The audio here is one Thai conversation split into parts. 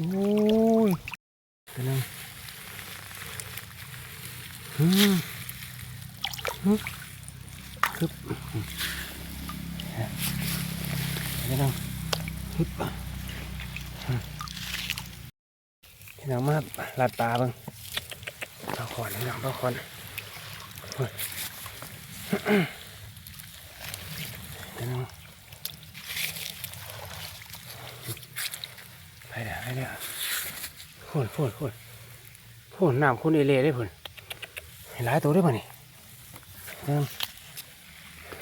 โอ้ยตัวนึงอืมฮึฮึบตัวนึงฮึบพี่น้องมาลัดปลาเบ้างเอาขอนพี่น้องเอาขอนโอ้ยตัวนึงไปเดี๋ยวไปเดี๋ยว พูนพูนพูนพูนน้ำคุณเอเล่ได้พูนเห็นหลายตัวได้ป่ะนี่เติม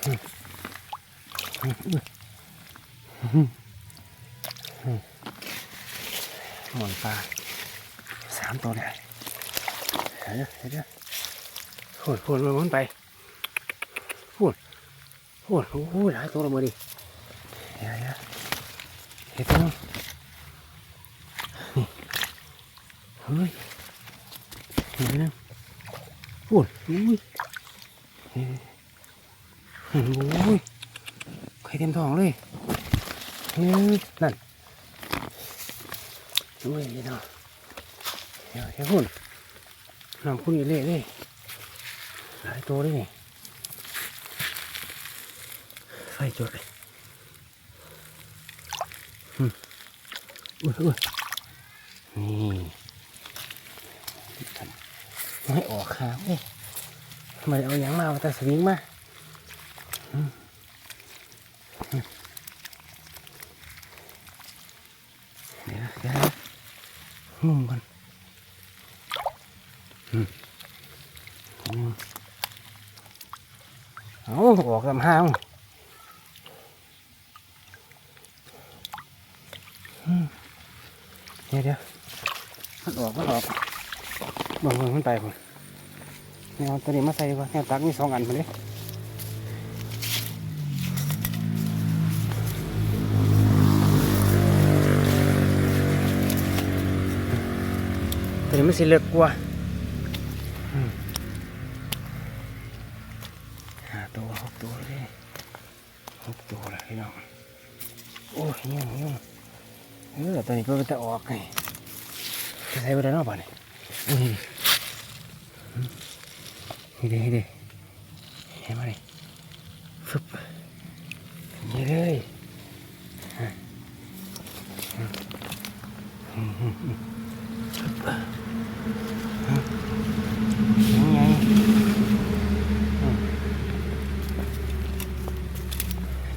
อืมอืมอืมอืมหมอนปลาสามตัวเลยเดี๋ยเดี๋ยเดี๋ยวพูนพูนมันไปพูนพูนโอ้โหหลายตัวเลยมือดิเดี๋ยเดี๋ยเห็นตัวนึงนี่ เฮ้ยเห็นตัวนึงพูนอุ้ยเฮ้ยโอ้ยไข่เต็มท้องเลยเฮ้ยนั่นอุ้ยเนาะเดี๋ยวเดี๋ยวพูนน้ำคุณอีเล่เลยหลายตัวเลยนี่ไฟจุดเลยอืมอุ้ยอุ้ยนี่ ไม่ออกขาเว้ยทำไมเอาอย่างมาแต่สวิงมาเดี๋ยวนะเดี๋ยวงุ่มกันเอาออกลำห้างเดี๋ยวเดี๋ยวมันออกมันออก บิ่งเบิ่งมันไปคนแนวตัวนี้มาใส่ดีกว่าแนวตักมีสองอันพอดีตัวนี้มันสิเลือกกว่าหาตัวหกตัวเลยหกตัวแล้วพี่น้องโอ้ยยุ่งยุ่งเออตัวนี้ก็จะออกไงจะใส่ไปได้นอกป่ะเนี่ย นี่ดินี่ดิเห็นไหมนี่ฟึบนี่เลยฟึบยังไง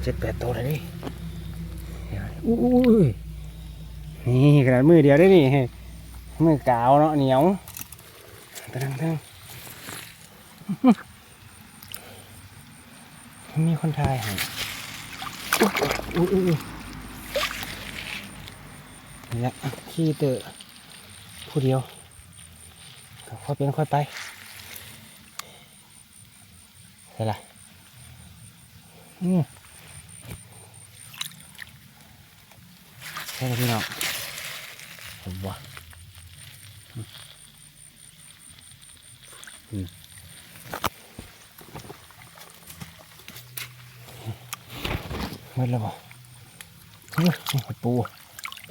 เจ็ดแปดตัวเลยดิเดี๋ยวอุ้ยนี่ขนาดมือเดียวได้นี่ มือกาวเนาะเหนียวตั้งตั้งมีคนไทยให้อุ้ยอุ้ยอุ้ยนี่แหละขี้เตอะผู้เดียวก็ค่อยเป็นค่อยไปใช่ละอืมใช่เลยพี่น้องผมว่า มหมดแล้วบ่เฮ้ยปู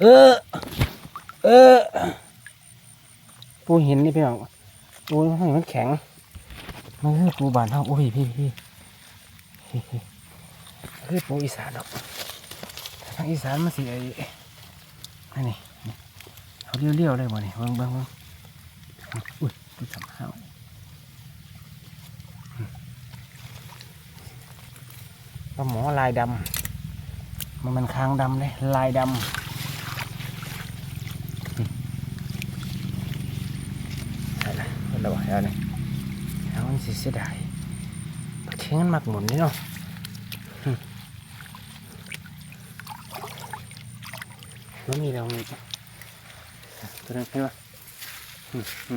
เออ เออ ปูเห็นนี่พี่น้องปูมันแข็ง มันคือปูบานเฮาโอ้ยพี่พี่พี่คือปูอีสานดอกทางอีสานมันสิไอ้นี่ เขาเลี้ยวๆเลยบ่นี่เบิ่งเบิ่งเบิ่งอุ้ยปูสำเฮาปลาหมอลายดำมันมันคางดำเลยลายดำใช่ละมันระบายแล้วนี่แล้วมันสิเสียดายปลาเค็งมันมักหมุนนี่เนาะหึมันมีเรามีตัวนึงเห็นปะหึหึ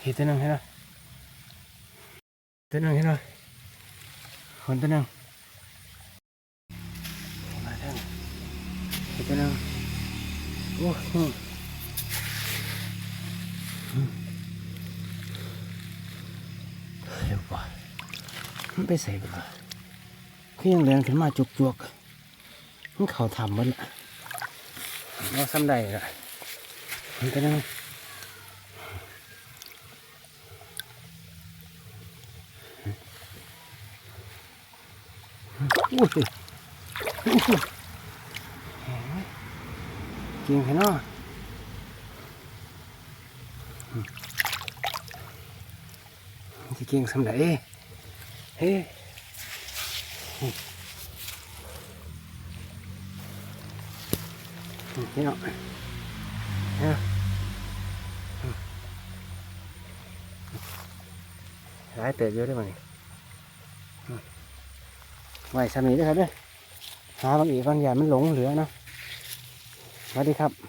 เห็นตัวนึงเห็นปะตัวนึงเห็นปะ คนตัวนึงมาเถอะเดี๋ยวนะโอ้โหเร็วกว่ามันไปใส่ไปก่อนคือยังเรียนขึ้นมาจุกจวกๆมันเข่าทำมันละเราซ้ำได้ละมันเป็นยัง อุ้ยจริงแค่นอจะเก่งสำไหนเฮ้นี่เนาะเนี่ยร้ายเติบเยอะได้ไหมนี่ ไหวสามีด้วยครับเด้อหาบางอีกบางอย่างมันหลงเหลือเนาะสวัสดีครับ